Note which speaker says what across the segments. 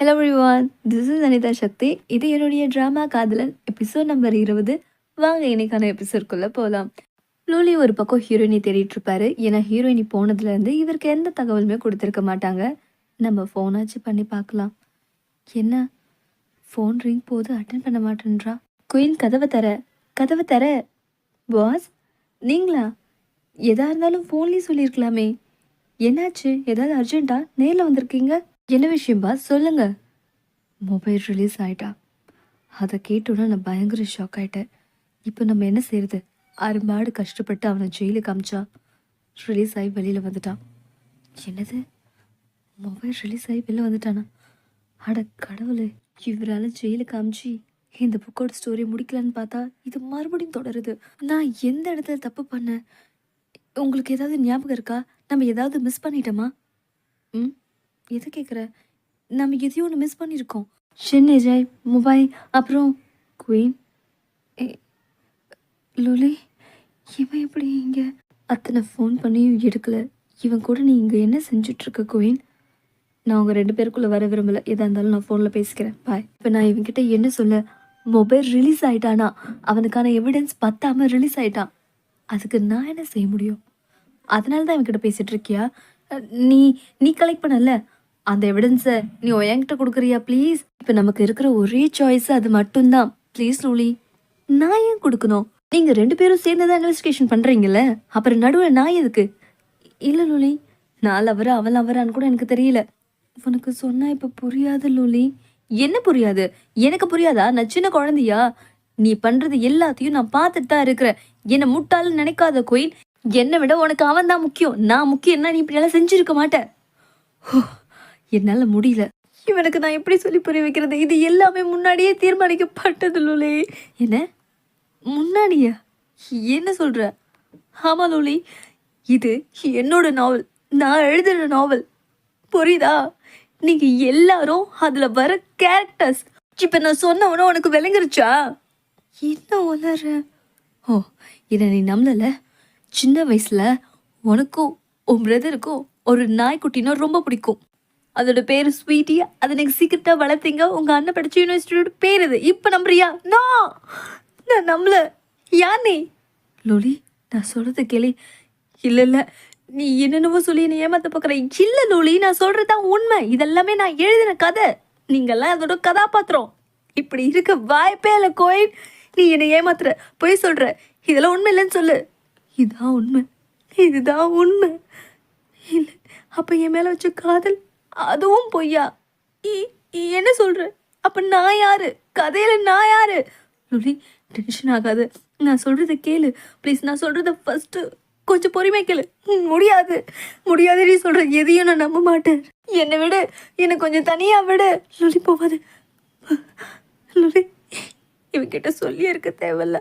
Speaker 1: Hello everyone this is Anitha Shakthi இது என்னுடைய drama காதலன் எபிசோட் நம்பர் இருபது. வாங்க இன்னைக்கான எபிசோட்குள்ளே போகலாம் லூலி ஒரு பக்கம் ஹீரோயினி தேடிட்டு இருப்பாரு. ஏன்னா ஹீரோயினி போனதுலேருந்து இவருக்கு எந்த தகவலுமே கொடுத்துருக்க மாட்டாங்க. நம்ம ஃபோனாச்சு பண்ணி பார்க்கலாம். என்ன? ஃபோன் ரிங் போது அட்டன் பண்ண மாட்டேன்றா? குயின் கதவை தர. கதவை தர. பாஸ் நீங்களா? எதா இருந்தாலும் ஃபோன்லேயே சொல்லியிருக்கலாமே என்னாச்சு? ஏதாவது அர்ஜென்ட்டா நேரில் வந்திருக்கீங்க? என்ன விஷயம் பாஸ்? சொல்லுங்க. மொபைல் ரிலீஸ் ஆயிட்டா. அதை கேட்டோன்னா நான் பயங்கர ஷாக் ஆகிட்டேன் இப்போ நம்ம என்ன செய்யறது அரும்பாடு கஷ்டப்பட்டு அவனை ஜெயிலுக்கு அமிச்சா. ரிலீஸ் ஆகி வெளியில் வந்துட்டான் என்னது? மொபைல் ரிலீஸ் ஆகி வெளில வந்துட்டானா? அட கடவுளே. இவரால் ஜெயிலுக்கு அமிச்சு இந்த புக்கோட ஸ்டோரி முடிக்கலான்னு பார்த்தா இது மறுபடியும் தொடருது. நான் எந்த இடத்துல தப்பு பண்ணேன்? உங்களுக்கு ஏதாவது ஞாபகம் இருக்கா? நம்ம ஏதாவது மிஸ் பண்ணிட்டோமா? ம்? எது கேட்குற நம்ம எதையும் ஒன்று மிஸ் பண்ணியிருக்கோம் சென்னை ஜாய் மொபைல் அப்புறம் குயின் லோலி இவன் எப்படி இங்கே? அத்தனை ஃபோன் பண்ணியும் எடுக்கலை. இவன் கூட நீ இங்கே என்ன செஞ்சிட்ருக்க குயின் நான் உங்கள் ரெண்டு பேருக்குள்ளே வர விரும்பலை. எதாக இருந்தாலும் நான் ஃபோனில் பேசிக்கிறேன். பாய் இப்போ நான் இவன்கிட்ட என்ன சொல்ல? மொபைல் ரிலீஸ் ஆகிட்டானா அவனுக்கான எவிடன்ஸ் பத்தாமல் ரிலீஸ் ஆயிட்டான். அதுக்கு நான் என்ன செய்ய முடியும்? அதனால தான் இவன்கிட்ட பேசிகிட்டு இருக்கியா? நீ நீ கலெக்ட் பண்ணல? அந்த எவிடன்ஸை நீ என்கிட்ட கொடுக்குறியா? ப்ளீஸ் இப்போ நமக்கு இருக்கிற ஒரே சாய்ஸ் அது மட்டும்தான். ப்ளீஸ் லூலி நான் ஏன் கொடுக்கணும்? நீங்கள் ரெண்டு பேரும் சேர்ந்து தான் இன்வெஸ்டிகேஷன் பண்ணுறீங்கல்ல அப்புறம் நடுவில் நான் எதுக்கு? இல்லை லூலி நான் லவரா அவன் லவரான்னு கூட எனக்கு தெரியல. உனக்கு சொன்னால் இப்போ புரியாது லூலி என்ன புரியாது? எனக்கு புரியாதா? நான் சின்ன குழந்தையா? நீ பண்ணுறது எல்லாத்தையும் நான் பார்த்துட்டு தான் இருக்கிறேன். என்னை முட்டாள்னு நினைக்காத கோயில் என்னை விட உனக்கு அவன் தான் முக்கியம். நான் முக்கியம்னா நீ இப்படியெல்லாம் செஞ்சுருக்க மாட்டேன் என்னால முடியல. இவனுக்கு நான் எப்படி சொல்லி புரிய வைக்கிறது? இது எல்லாமே முன்னாடியே தீர்மானிக்கப்பட்டது லூலி என்ன? முன்னாடியா? என்ன சொல்ற? ஆமா லூலி. இது என்னோட நாவல். நான் எழுதின நாவல். புரியுதா? நீங்க எல்லாரும் அதுல வர கேரக்டர்ஸ் இப்ப நான் சொன்னவன உனக்கு விளங்குருச்சா? என்ன உளற? ஓ இதை நீ நம்பல சின்ன வயசுல உனக்கும் உன் பிரதருக்கும் ஒரு நாய்க்குட்டினா ரொம்ப பிடிக்கும். அதோட பேர் ஸ்வீட்டி. அதை நீங்கள் சீக்கிரட்டாக வளர்த்தீங்க. உங்கள் அண்ணன் படிச்ச யூனிவர்சிட்டியோட பேர் இது. இப்போ நம்புறியா? நோ! நான் நம்பல. யானே? லொலி நான் சொல்கிறத கேளி. இல்லை இல்லை. நீ என்னென்னவோ சொல்லி நீ ஏமாத்த பார்க்குற இல்லை லோலி நான் சொல்கிறது தான் உண்மை. இதெல்லாமே நான் எழுதின கதை. நீங்கள்லாம் அதோட கதாபாத்திரம். இப்படி இருக்க வாய்ப்பே இல்லை கோயில். நீ என்னை ஏமாத்துற. பொய் சொல்கிற இதெல்லாம் உண்மை இல்லைன்னு சொல்லு. இதுதான் உண்மை. இதுதான் உண்மை. இல்லை அப்போ என் மேலே வச்ச காதல் அதுவும் பொய்யா? இ- இ- என்ன சொல்ற? அப்ப நான் யாரு? கதையில நான் யாரு? லுலி டென்ஷன் ஆகாது. நான் சொல்றத கேளு. ப்ளீஸ் நான் சொல்றத ஃபர்ஸ்ட் கொஞ்சம் பொறுமை கேளு. ம், முடியாது. முடியாது நீ சொல்ற எதையும் நான் நம்ப மாட்டேன். என்னை விடு. என்னை கொஞ்சம் தனியா விடு. லுலி போவாது லுலி இவன்கிட்ட சொல்லியே இருக்க தேவையில்ல.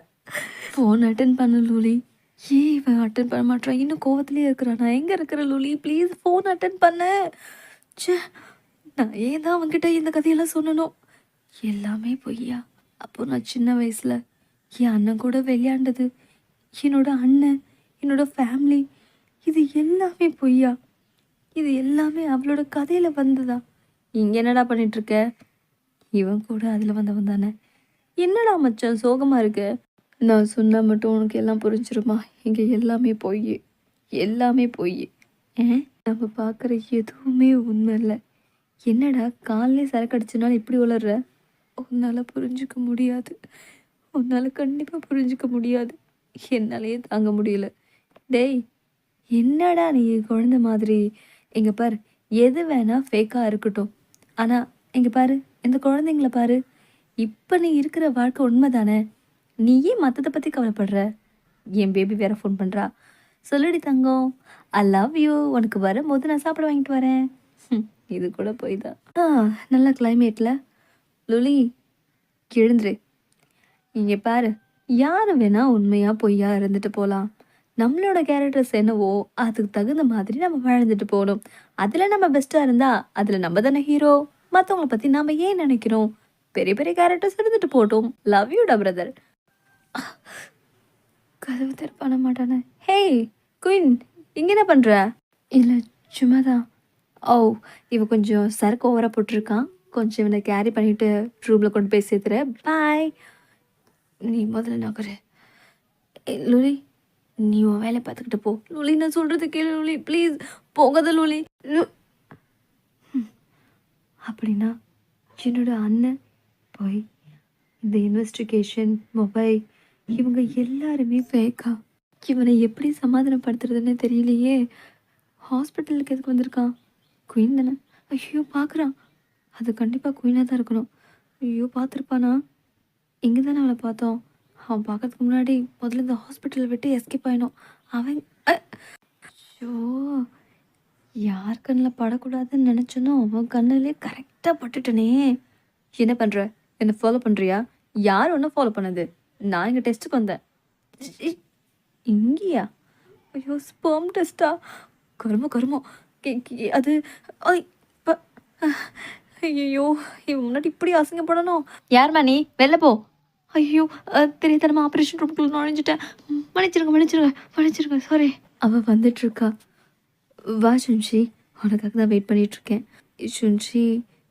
Speaker 1: ஃபோன் அட்டன் பண்ண லூலி ஏன் இவன் அட்டன் பண்ண மாட்டான் இன்னும் கோவத்திலே இருக்கிறான். நான் எங்கே இருக்கிற லூலி ப்ளீஸ் ஃபோன் அட்டன் பண்ண. ச்சே நான் ஏன் தான் அவன்கிட்ட இந்த கதையெல்லாம் சொல்லணும் எல்லாமே பொய்யா. அப்போ நான் சின்ன வயசில் என் அண்ணன் கூட விளையாண்டது என்னோட அண்ணன் என்னோட ஃபேமிலி இது எல்லாமே பொய்யா. இது எல்லாமே அவளோட கதையில் வந்ததா? இங்கே என்னடா பண்ணிகிட்ருக்க இவன் கூட அதில் வந்தவன் தானே? என்னடா மச்சான் சோகமாக இருக்கு? நான் சொன்னால் மட்டும் உனக்கு எல்லாம் புரிஞ்சிருமா? இங்கே எல்லாமே பொய் எல்லாமே பொய் ஏன் நம்ம பார்க்குற எதுவுமே உண்மை இல்லை. என்னடா காலையிலே சரக்கு அடிச்சனால இப்படி உளர்ற? உன்னால் புரிஞ்சுக்க முடியாது. உன்னால் கண்டிப்பாக புரிஞ்சுக்க முடியாது. என்னாலேயே தாங்க முடியல. டேய் என்னடா நீ குழந்த மாதிரி? எங்கள் பாரு எது வேணா ஃபேக்காக இருக்கட்டும். ஆனால் இங்கே பாரு இந்த குழந்தைங்கள பாரு. இப்போ நீ இருக்கிற வாழ்க்கை உண்மைதானே? நீ ஏன் மற்றதை பற்றி கவலைப்படுற? என் பேபி வேற ஃபோன் பண்ணுறா சொல்லுடி தங்கம். ஐ லவ் யூ உனக்கு வரும்போது நான் சாப்பிட வாங்கிட்டு வரேன். இது கூட போய் தான் ஆ நல்ல கிளைமேட்டில் லுலி எழுந்துரு. இங்கே பாரு யார் வேணா உண்மையாக பொய்யா இருந்துட்டு போகலாம் நம்மளோட கேரக்டர்ஸ் என்னவோ அதுக்கு தகுந்த மாதிரி நம்ம வாழ்ந்துட்டு போகணும். அதில் நம்ம பெஸ்ட்டாக இருந்தால் அதில் நம்ம தானே ஹீரோ மற்றவங்கள பற்றி நாம் ஏன் நினைக்கிறோம்? பெரிய பெரிய கேரக்டர்ஸ் இருந்துட்டு போட்டோம் லவ் யூடா பிரதர் கதவு திற பண்ண மாட்டானே. ஹேய் குயின் இங்கே என்ன பண்ணுற இல்லை சும்மா தான் ஓ இவ கொஞ்சம் சரக்கு ஓவராக போட்டிருக்கான். கொஞ்சம் இவனை கேரி பண்ணிட்டு ரூமில் கொண்டு போய் சேர்த்துறேன் பாய் நீ முதல்ல நகரு. லூலி நீ உன் வேலை பார்த்துக்கிட்டு போ. லூலி நான் சொல்கிறது கேளு லூலி. ப்ளீஸ் போகாத லூலி. லூ-. அப்படின்னா என்னோட அண்ணன் போய் இந்த இன்வெஸ்டிகேஷன் மொபைல் இவங்க எல்லாருமே ஃபேக்கா இவனை எப்படி சமாதானப்படுத்துறதுன்னு தெரியலையே. ஹாஸ்பிட்டலுக்கு எதுக்கு வந்திருக்கான்? குயின் தானே. ஐயோ பார்க்குறான் அது கண்டிப்பாக குயினாக தான் இருக்கணும். ஐயோ பார்த்துருப்பானா இங்கே தானே அவளை பார்த்தோம். அவன் பார்க்கறதுக்கு முன்னாடி முதல்ல இந்த ஹாஸ்பிட்டலை விட்டு எஸ்கேப் ஆயினோம் அவன் ஐயோ யார் கண்ணில் படக்கூடாதுன்னு நினச்சனோ அவன் கண்ணிலே கரெக்டாக பட்டுட்டனே. என்ன பண்ணுற என்னை ஃபாலோ பண்ணுறியா யார் ஒன்றும் ஃபாலோ பண்ணது? நான் இங்கே டெஸ்ட்டுக்கு வந்தேன். இங்கேயா? ஐயோ ஸ்பெர்ம் டெஸ்ட்டா கருமோ கருமோ. அது ஐயோ இவன் முன்னாடி இப்படி அசிங்கப்படணும். யார்மா நீ வெளில போ. ஐயோ தெரியாதனமா ஆப்ரேஷன் ரூம்குள்ள நுழைஞ்சிட்டேன். மன்னிச்சிருங்க மன்னிச்சிருங்க மன்னிச்சிருங்க சாரி அவள் வந்துட்டு இருக்கா வா சுன்ஷி உனக்காக தான் வெயிட் பண்ணிட்டு இருக்கேன் சுன்ஷி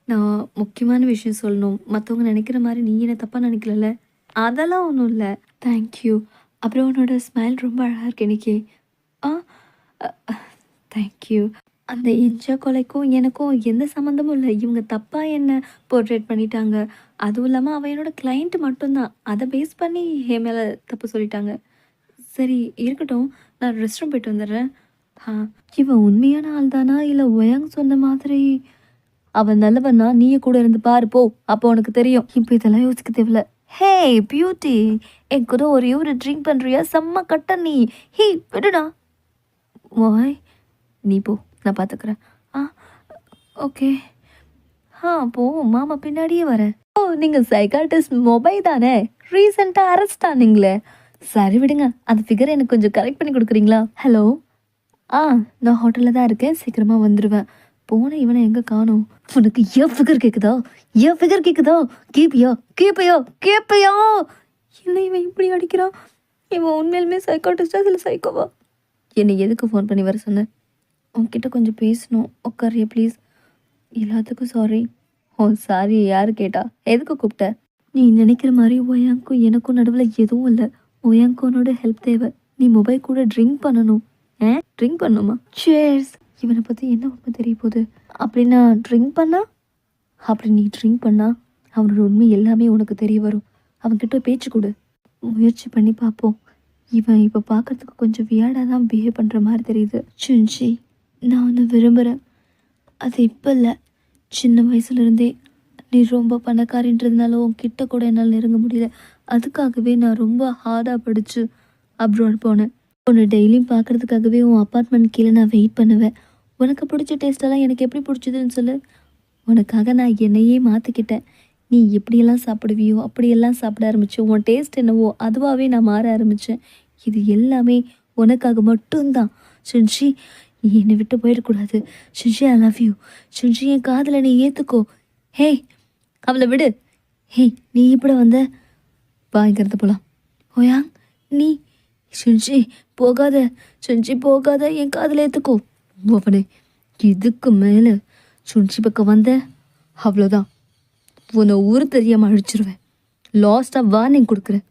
Speaker 1: நான் முக்கியமான விஷயம் சொல்லணும். மற்றவங்க நினைக்கிற மாதிரி நீ என்ன தப்பாக நினைக்கலல்ல? அதெல்லாம் ஒன்றும் இல்லை. தேங்க்யூ அப்புறம் உன்னோட ஸ்மைல் ரொம்ப அழகாக இருக்கு இன்னைக்கு ஆ தேங்க்யூ அந்த என்ஜா கொலைக்கும் எனக்கும் எந்த சம்மந்தமும் இல்லை. இவங்க தப்பாக என்ன போர்ட்ரேட் பண்ணிட்டாங்க. அதுவும் இல்லாமல் அவன் என்னோட கிளைண்ட்டு மட்டும்தான். அதை பேஸ் பண்ணி என் மேலே தப்பு சொல்லிட்டாங்க. சரி இருக்கட்டும். நான் ரெஸ்ட் ரூம் போயிட்டு வந்துடுறேன். ஆ இவன் உண்மையான ஆள் தானா இல்லை ஒயங் சொன்ன மாதிரி அவன் நல்லவன்னா நீயே கூட இருந்து பாரு போ. அப்போ உனக்கு தெரியும். இப்போ இதெல்லாம் யோசிக்க தேவையில்ல. ஹே பியூட்டி என் கூட ஒரே ஒரு ட்ரிங்க் பண்ணுறியா செம்ம கட்ட நீ. ஹே விடுடா. வாய் நீ போ நான் பார்த்துக்கிறேன் ஆ ஓகே ஆ போ மாமா பின்னாடியே வரேன் ஓ நீங்கள் சைக்காட்டிஸ்ட் மொபைல் தானே? ரீசெண்டாக அரெஸ்ட் ஆனீங்களே. சரி விடுங்க அந்த ஃபிகர் எனக்கு கொஞ்சம் கரெக்ட் பண்ணி கொடுக்குறீங்களா? ஹலோ ஆ நான் ஹோட்டலில் தான் இருக்கேன். சீக்கிரமாக வந்துடுவேன் போன இவனை எங்கே காணோம்? உனக்கு ஏன் ஃபிகர் கேட்குதா ஏன் ஃபிகர் கேட்குதா கேப்பியா? கேப்பையா? கேப்பையா? என்ன இவன் இப்படி அடிக்கிறான்? இவன் உண்மையிலுமே சைக்காட்டிஸ்டா இல்லை சைக்கோவா என்னை எதுக்கு ஃபோன் பண்ணி வர சொன்னேன் உன்கிட்ட கொஞ்சம் பேசணும் உட்காரியா ப்ளீஸ் எல்லாத்துக்கும் சாரி ஓ சாரி யார் கேட்டா? எதுக்கு கூப்பிட்ட? நீ நினைக்கிற மாதிரி ஒயாங்கும் எனக்கும் நடுவில் எதுவும் இல்லை. ஒயாங்கோனோட ஹெல்ப் தேவை. நீ மொபைல் கூட ட்ரிங்க் பண்ணணும். ஏ ட்ரிங்க் பண்ணணுமா சேர்ஸ் இவனை பற்றி என்ன உண்மை தெரிய போகுது? அப்படின்னா ட்ரிங்க் பண்ணா? அப்படி நீ ட்ரிங்க் பண்ணா அவனோட உண்மை எல்லாமே உனக்கு தெரிய வரும். அவன்கிட்ட பேச்சு கொடு. முயற்சி பண்ணி பார்ப்போம். இவன் இப்போ பார்க்கறதுக்கு கொஞ்சம் வியாடாக தான் பிஹேவ் பண்ணுற மாதிரி தெரியுது. சுஞ்சி நான் ஒன்று விரும்புகிறேன் அது இப்போ இல்லை. சின்ன வயசுலேருந்தே நீ ரொம்ப பணக்காரின்றதுனால உன்கிட்ட கூட என்னால் நெருங்க முடியல. அதுக்காகவே நான் ரொம்ப ஹார்டாக படித்து அப்ராட் போனேன். உன்னை டெய்லியும் பார்க்குறதுக்காகவே உன் அப்பார்ட்மெண்ட் கீழே நான் வெயிட் பண்ணுவேன். உனக்கு பிடிச்ச டேஸ்டெல்லாம் எனக்கு எப்படி பிடிச்சதுன்னு சொல்லு. உனக்காக நான் என்னையே மாற்றிக்கிட்டேன் நீ எப்படியெல்லாம் சாப்பிடுவியோ அப்படியெல்லாம் சாப்பிட ஆரம்பித்தேன் உன் டேஸ்ட் என்னவோ அதுவாகவே நான் மாற ஆரம்பித்தேன் இது எல்லாமே உனக்காக மட்டும்தான். சுன்ஷி நீ என்னை விட்டு போயிடக்கூடாது. சுன்ஷி ஐ லவ் யூ சுன்ஷி என் காதில் நீ ஏற்றுக்கோ ஹே அவளை விடு. ஹே நீ இப்படி வந்த? வாங்கிக்கிறது போகலாம் ஓயா நீ சுன்ஷி போகாத. செஞ்சி போகாத. என் காதில் ஏற்றுக்கோ அவனே இதுக்கு மேலே சுஞ்சி பக்கம் வந்த? அவ்வளோதான் உன்னை ஊர் தெரியாமல் அழிச்சிருவேன். லாஸ்ட்டாக வார்னிங் கொடுக்குறேன்.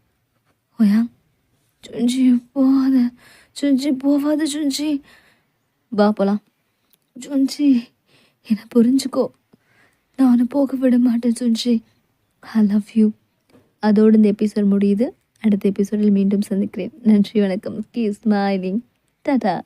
Speaker 1: ஓயா? சுஞ்சி போகாத. சுஞ்சி போகாத சுஞ்சி வா போலாம். சுஞ்சி என்னை புரிஞ்சுக்கோ. நான் போக விட மாட்டேன் சுஞ்சி ஐ லவ் யூ அதோடு இந்த எபிசோட் முடியுது. அடுத்த எபிசோடில் மீண்டும் சந்திக்கிறேன். நன்றி வணக்கம். Key smiling Tata